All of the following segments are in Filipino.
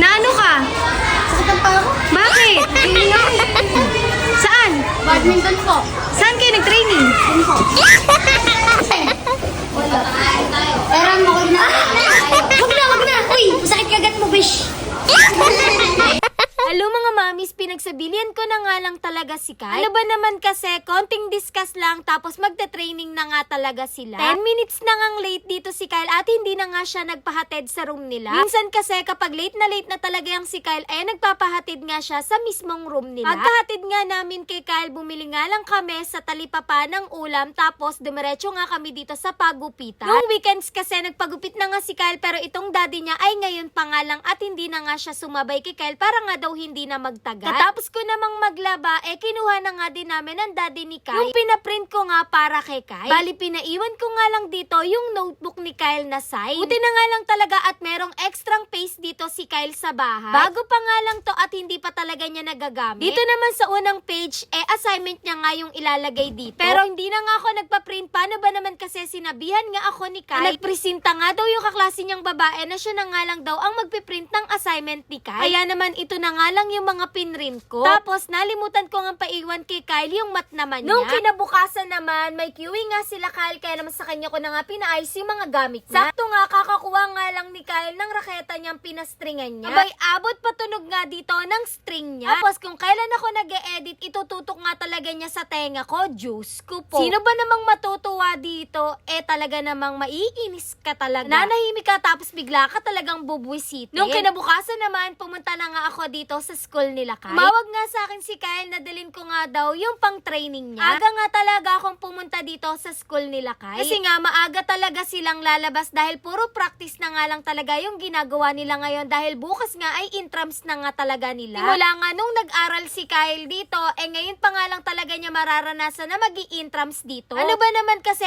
Na ano ka? Sakit pa ako. Bakit? Saan? Badminton po. Saan kayo nag-training? Yun po. Wala. Eran mo ko na. Huwag na, huwag na. Uy, masakit kagat mo, bish. Hello mamis, pinagsabilian ko na nga lang talaga si Kai. Ano ba naman kasi, konting discuss lang tapos magte-training na nga talaga sila. 10 minutes na ngang late dito si Kyle at hindi na nga siya nagpahatid sa room nila. Minsan kasi kapag late na late na talaga yung si Kyle, eh nagpapahatid nga siya sa mismong room nila. Pagkahatid nga namin kay Kyle, bumili nga lang kami sa talipapa ng ulam tapos dumiretso nga kami dito sa pagupitan. Noong weekends kasi nagpagupit na nga si Kyle pero itong daddy niya ay ngayon pa nga lang at hindi na nga siya sumabay kay Kyle para nga daw hindi na magtagal. Katapos ko namang maglaba, eh kinuha na nga din namin ng daddy ni Kyle. Yung pinaprint ko nga para kay Kyle. Bali, pinaiwan ko nga lang dito yung notebook ni Kyle na sign. Buti na nga lang talaga at merong extrang space dito si Kyle sa bahay. Bago pa nga lang to at hindi pa talaga niya nagagamit. Dito naman sa unang page, eh assignment niya nga yung ilalagay dito. Pero hindi na nga ako nagpa-print. Paano ba naman kasi sinabihan nga ako ni Kyle? Nagpresenta nga daw yung kaklase niyang babae na siya na nga lang daw ang magpiprint ng assignment ni Kyle. Kaya naman ito na nga lang yung mga pinrint ko. Tapos nalimutan ko nga paiwan kay Kyle yung mat naman niya. Nung kinabukasan naman, may queuing nga sila Kyle kaya naman sa kanya ko na nga pinaayos yung mga gamit niya. Sakto nga, kakakuha nga lang ni Kyle ng raketa niyang pinastringan niya. Abay, abot patunog nga dito ng string niya. Tapos kung kailan ako nag edit itututok nga talaga niya sa tenga ko. Diyos ko po. Sino ba namang matutuwa dito? Eh talaga namang maiinis ka talaga. Nanahimik ka tapos bigla ka talagang bubwisitin. Nung kinabukasan naman, pumunta na nga ako dito sa school nila Kyle. Mawag nga sa akin si Kyle na dalin ko nga daw yung pang training niya. Aga nga talaga akong pumunta dito sa school nila Kyle. Kasi nga maaga talaga silang lalabas dahil puro practice na nga lang talaga yung ginagawa nila ngayon dahil bukas nga ay intrams na nga talaga nila. Simula nga nung nag-aral si Kyle dito, eh ngayon pa nga lang talaga niya mararanasan na mag intrams dito. Ano ba naman kasi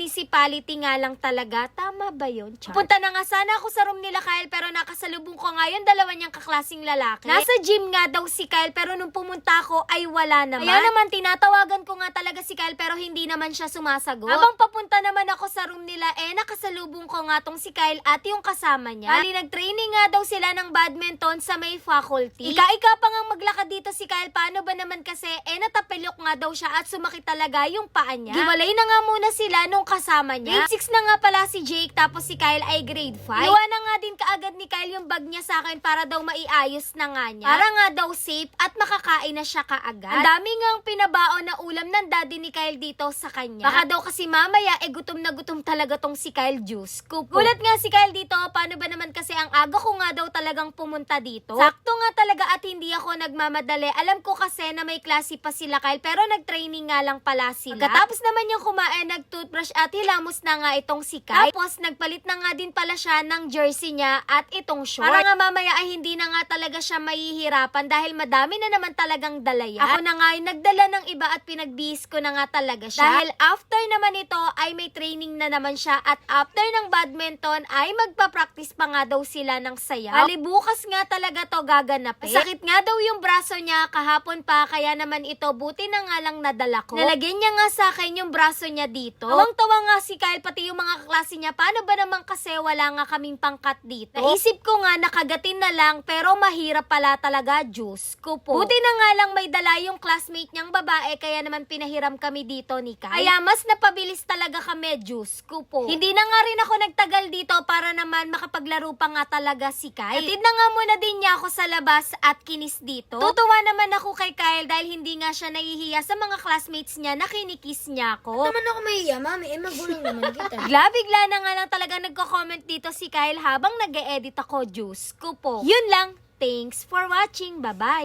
municipality nga lang talaga. Tama ba yun, Char? Punta na nga sana ako sa room nila Kyle pero nakasalubong ko nga dalawa niyang kaklasing lalaki. Nasa gym nga daw si Kyle pero nung pumunta ako ay wala naman. Kaya naman tinatawagan ko nga talaga si Kyle pero hindi naman siya sumasagot. Habang papunta naman ako sa room nila eh nakasalubong ko nga tong si Kyle at yung kasama niya. Bali nag-training nga daw sila ng badminton sa may faculty. Ika-ika pa nga maglakad dito si Kyle paano ba naman kasi eh natapilok nga daw siya at sumakit talaga yung paa niya. Giwalay na nga muna sila nung kasama niya. Grade 6 na nga pala si Jake tapos si Kyle ay grade 5. Iwan na nga din kaagad ni Kyle yung bag niya sa akin para daw maiayos na nga niya. Para nga daw safe at makakain na siya kaagad. Ang dami nga pinabaon na ulam ng daddy ni Kyle dito sa kanya. Baka daw kasi mamaya eh gutom na gutom talaga tong si Kyle Juice. Kupo. Gulat nga si Kyle dito, paano ba naman kasi ang aga ko nga daw talagang pumunta dito. Sakto nga talaga at hindi ako nagmamadali. Alam ko kasi na may klase pa sila Kyle pero nag-training nga lang pala sila. Pagkatapos naman yung kumain, nag-toothbrush at hilamos na nga itong si Kyle. Tapos nagpalit na nga din pala siya ng jersey niya at itong short. Para nga mamaya ay hindi na nga talaga siya mahihirapan dahil madami na naman talagang dala yan. Ako na nga yung nagdala ng iba at pinagbihis ko na nga talaga siya. Dahil after naman ito ay may training na naman siya at after ng badminton ay magpa-practice pa nga daw sila ng sayaw. Bali bukas nga talaga to gaganapin. Sakit nga daw yung braso niya kahapon pa kaya naman ito buti na nga lang nadala ko. Nalagyan niya nga sa akin yung braso niya dito. Tawang-tawa nga si Kyle pati yung mga kaklase niya. Paano ba naman kasi wala nga kaming pangkat dito? Naisip ko nga nakagatin na lang pero mahirap pala talaga Diyos ko po. Buti na nga lang may dala yung classmate niyang babae kaya naman pinahiram kami dito ni Kyle. Kaya mas napabilis talaga kami Diyos ko po. Hindi na nga rin ako nagtagal dito para naman makapaglaro pa nga talaga si Kyle. Atid na nga muna din niya ako sa labas at kinis dito. Tutuwa naman ako kay Kyle dahil hindi nga siya nahihiya sa mga classmates niya na kinikis niya ako. Naman ako mahiya, mami. Eh, magulang naman kita. Bigla-bigla na nga lang talaga nagko-comment dito si Kyle habang nag edit ako, Diyos ko po. Yun lang. Thanks for watching. Bye-bye.